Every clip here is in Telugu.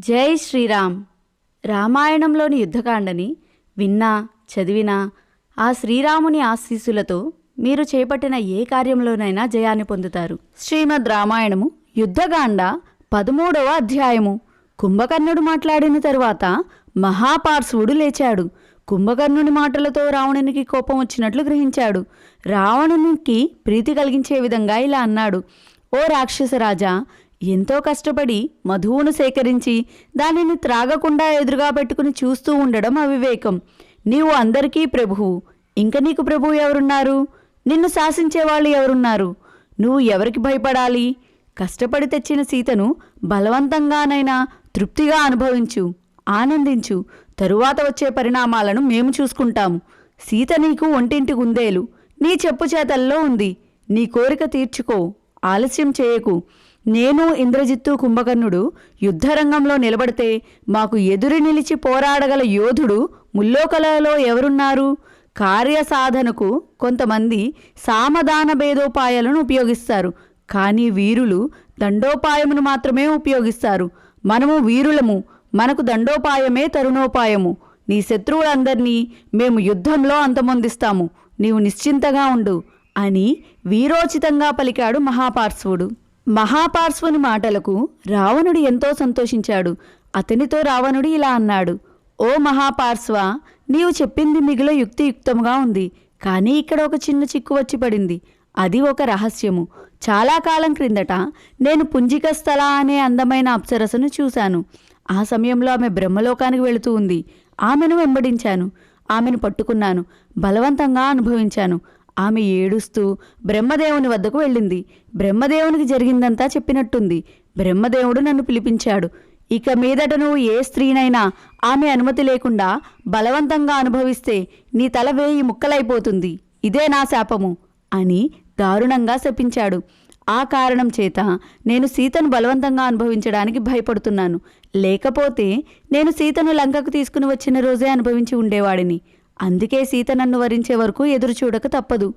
జై శ్రీరామ్. రామాయణంలోని యుద్ధకాండని విన్నా చదివినా ఆ శ్రీరాముని ఆశీస్సులతో మీరు చేపట్టిన ఏ కార్యంలోనైనా జయాన్ని పొందుతారు. శ్రీమద్ రామాయణము యుద్ధకాండ పదమూడవ అధ్యాయము. కుంభకర్ణుడు మాట్లాడిన తరువాత మహాపార్శ్వుడు లేచాడు. కుంభకర్ణుని మాటలతో రావణునికి కోపం వచ్చినట్లు గ్రహించాడు. రావణునికి ప్రీతి కలిగించే విధంగా ఇలా అన్నాడు. ఓ రాక్షసరాజా ఎంతో కష్టపడి మధువును సేకరించి దానిని త్రాగకుండా ఎదురుగా పెట్టుకుని చూస్తూ ఉండడం అవివేకం. నీవు అందరికీ ప్రభువు. ఇంక నీకు ప్రభువు ఎవరున్నారు? నిన్ను శాసించేవాళ్ళు ఎవరున్నారు? నువ్వు ఎవరికి భయపడాలి? కష్టపడి తెచ్చిన సీతను బలవంతంగానైనా తృప్తిగా అనుభవించు ఆనందించు. తరువాత వచ్చే పరిణామాలను మేము చూసుకుంటాము సీత నీకు ఒంటింటి గుందేలు. నీ చెప్పు చేతల్లో ఉంది. నీ కోరిక తీర్చుకో. ఆలస్యం చేయకు. నేను ఇంద్రజిత్తు కుంభకర్ణుడు యుద్ధరంగంలో నిలబడితే మాకు ఎదురు నిలిచి పోరాడగల యోధుడు ముల్లోకలలో ఎవరున్నారు? కార్యసాధనకు కొంతమంది సామదాన భేదోపాయాలను ఉపయోగిస్తారు. కానీ వీరులు దండోపాయమును మాత్రమే ఉపయోగిస్తారు. మనము వీరులము మనకు దండోపాయమే తరుణోపాయము. నీ శత్రువులందరినీ మేము యుద్ధంలో అంతమొందిస్తాము. నీవు నిశ్చింతగా ఉండు అని వీరోచితంగా పలికాడు మహాపార్శ్వుడు. మహాపార్శ్వని మాటలకు రావణుడు ఎంతో సంతోషించాడు. అతనితో రావణుడు ఇలా అన్నాడు ఓ మహాపార్శ్వ నీవు చెప్పింది మిగిల యుక్తియుక్తంగా ఉంది. కానీ ఇక్కడ ఒక చిన్న చిక్కు వచ్చి పడింది. అది ఒక రహస్యము. చాలా కాలం క్రిందట నేను పుంజిక స్థల అనే అందమైన అప్సరసను చూశాను. ఆ సమయంలో ఆమె బ్రహ్మలోకానికి వెళుతూ ఉంది. ఆమెను వెంబడించాను. ఆమెను పట్టుకున్నాను. బలవంతంగా అనుభవించాను. ఆమె ఏడుస్తూ బ్రహ్మదేవుని వద్దకు వెళ్ళింది. బ్రహ్మదేవునికి జరిగిందంతా చెప్పినట్టుంది. బ్రహ్మదేవుడు నన్ను పిలిపించాడు. ఇక మీదట నువ్వు ఏ స్త్రీనైనా ఆమె అనుమతి లేకుండా బలవంతంగా అనుభవిస్తే నీ తల వేయి ముక్కలైపోతుంది. ఇదే నా శాపము అని దారుణంగా శపించాడు. ఆ కారణం చేత నేను సీతను బలవంతంగా అనుభవించడానికి భయపడుతున్నాను. లేకపోతే నేను సీతను లంకకు తీసుకుని వచ్చిన రోజే అనుభవించి ఉండేవాడిని. అందుకే సీత నన్ను వరించే వరకు ఎదురు చూడక తప్పదు.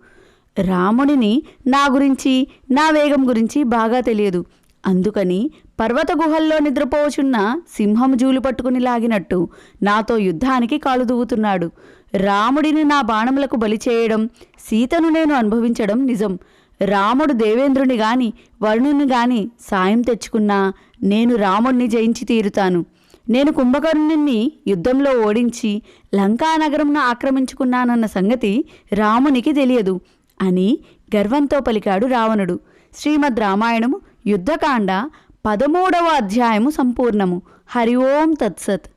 రాముడిని నా గురించి నా వేగం గురించి బాగా తెలియదు. అందుకని పర్వత గుహల్లో నిద్రపోవచున్న సింహం జూలు పట్టుకుని లాగినట్టు నాతో యుద్ధానికి కాలు దువ్వుతున్నాడు రాముడిని నా బాణములకు బలి చేయడం సీతను నేను అనుభవించడం నిజం. రాముడు దేవేంద్రుని గాని వరుణుని గాని సాయం తెచ్చుకున్నా నేను రాముడిని జయించి తీరుతాను. నేను కుంభకర్ణుణ్ణి యుద్ధంలో ఓడించి లంకానగరంను ఆక్రమించుకున్నానన్న సంగతి రామునికి తెలియదు అని గర్వంతో పలికాడు రావణుడు. శ్రీమద్ రామాయణము యుద్ధకాండ పదమూడవ అధ్యాయము సంపూర్ణము. హరి ఓం తత్సత్.